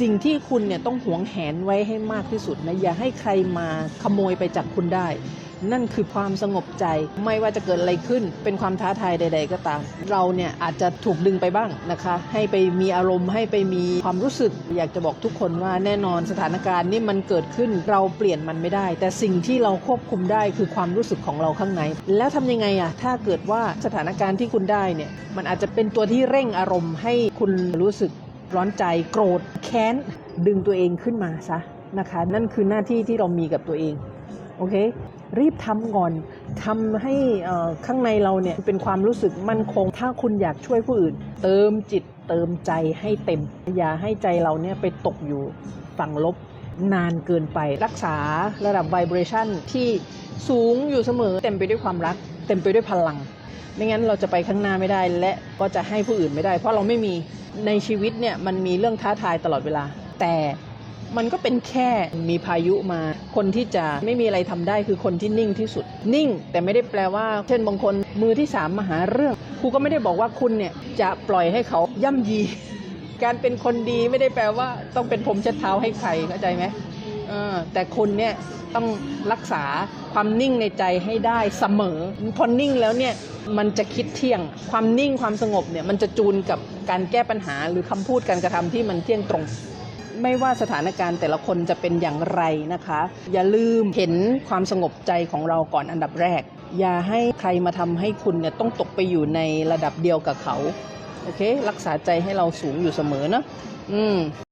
สิ่งที่คุณเนี่ยต้องหวงแหนไว้ให้มากที่สุดนะอย่าให้ใครมาขโมยไปจากคุณได้ นั่นคือความสงบใจไม่ว่าจะเกิดอะไรขึ้น เป็นความท้าทายใด ๆ ก็ตาม เราเนี่ยอาจจะถูกดึงไปบ้างนะคะ ให้ไปมีอารมณ์ให้ไปมีความรู้สึก อยากจะบอกทุกคนว่าแน่นอนสถานการณ์นี่มันเกิดขึ้นเราเปลี่ยนมันไม่ได้ แต่สิ่งที่เราควบคุมได้คือความรู้สึกของเราข้างใน แล้วทำยังไงอะถ้าเกิดว่าสถานการณ์ที่คุณได้เนี่ยมันอาจจะเป็นตัวที่เร่งอารมณ์ให้คุณรู้สึก ร้อนใจโกรธแค้นดึงตัวเองขึ้นมาซะนะคะ นั่นคือหน้าที่ที่เรามีกับตัวเองโอเครีบทำก่อนทำให้ข้างในเราเนี่ยเป็นความรู้สึกมั่นคง ถ้าคุณอยากช่วยผู้อื่น เติมจิตเติมใจให้เต็ม อย่าให้ใจเราเนี่ยไปตกอยู่ฝั่งลบนานเกินไป รักษาระดับไวเบรชันที่สูงอยู่เสมอเต็มไปด้วยความรัก เต็มไปด้วยพลัง ไม่งั้นเราจะไปข้างหน้าไม่ได้และก็จะให้ผู้อื่นไม่ได้ เพราะเราไม่มี ในชีวิตเนี่ยมันมีเรื่องท้าทายตลอดเวลา แต่มันก็เป็นแค่มีพายุมา คนที่จะไม่มีอะไรทำได้คือคนที่นิ่งที่สุด นิ่งแต่ไม่ได้แปลว่า เช่นบางคนมือที่สามมาหาเรื่องครูก็ไม่ได้บอกว่าคุณเนี่ยจะปล่อยให้เขาย่ำยี การเป็นคนดีไม่ได้แปลว่าต้องเป็นผมเช็ดเท้าให้ใครเข้าใจไหม แต่คุณเนี่ยต้องรักษาความนิ่งในใจให้ได้เสมอ พอนิ่งแล้วเนี่ยมันจะคิดเที่ยง ความนิ่งความสงบเนี่ยมันจะจูนกับการแก้ปัญหาหรือคำพูดการกระทำที่มันเที่ยงตรง ไม่ว่าสถานการณ์แต่ละคนจะเป็นอย่างไรนะคะ อย่าลืมเห็นความสงบใจของเราก่อนอันดับแรก อย่าให้ใครมาทำให้คุณเนี่ยต้องตกไปอยู่ในระดับเดียวกับเขา โอเค รักษาใจให้เราสูงอยู่เสมอนะอืม